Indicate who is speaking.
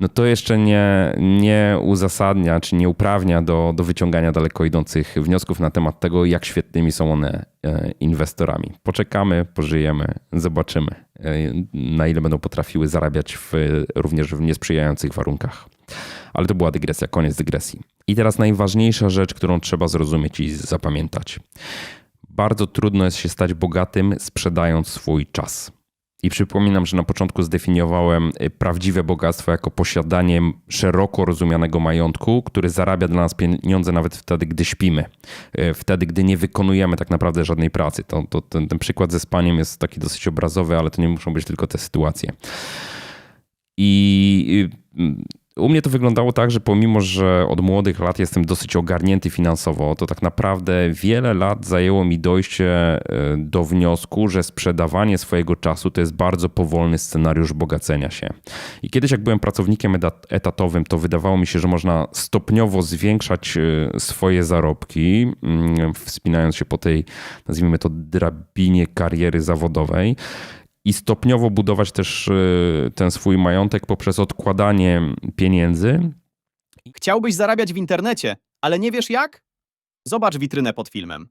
Speaker 1: No to jeszcze nie, nie uzasadnia, czy nie uprawnia do, do wyciągania daleko idących wniosków na temat tego, jak świetnymi są one e, inwestorami. Poczekamy, pożyjemy, zobaczymy, e, na ile będą potrafiły zarabiać w, również w niesprzyjających warunkach. Ale to była dygresja, koniec dygresji. I teraz najważniejsza rzecz, którą trzeba zrozumieć i zapamiętać. Bardzo trudno jest się stać bogatym, sprzedając swój czas. I przypominam, że na początku zdefiniowałem y, prawdziwe bogactwo jako posiadanie szeroko rozumianego majątku, który zarabia dla nas pieniądze nawet wtedy, gdy śpimy, Y, wtedy, gdy nie wykonujemy tak naprawdę żadnej pracy. To, to, ten, ten przykład ze spaniem jest taki dosyć obrazowy, ale to nie muszą być tylko te sytuacje. I y, u mnie to wyglądało tak, że pomimo, że od młodych lat jestem dosyć ogarnięty finansowo, to tak naprawdę wiele lat zajęło mi dojście y, do wniosku, że sprzedawanie swojego czasu to jest bardzo powolny scenariusz bogacenia się. I kiedyś, jak byłem pracownikiem etat- etatowym, to wydawało mi się, że można stopniowo zwiększać y, swoje zarobki, mm, wspinając się po tej, nazwijmy to, drabinie kariery zawodowej i stopniowo budować też y, ten swój majątek poprzez odkładanie pieniędzy.
Speaker 2: Chciałbyś zarabiać w internecie, ale nie wiesz jak? Zobacz witrynę pod filmem.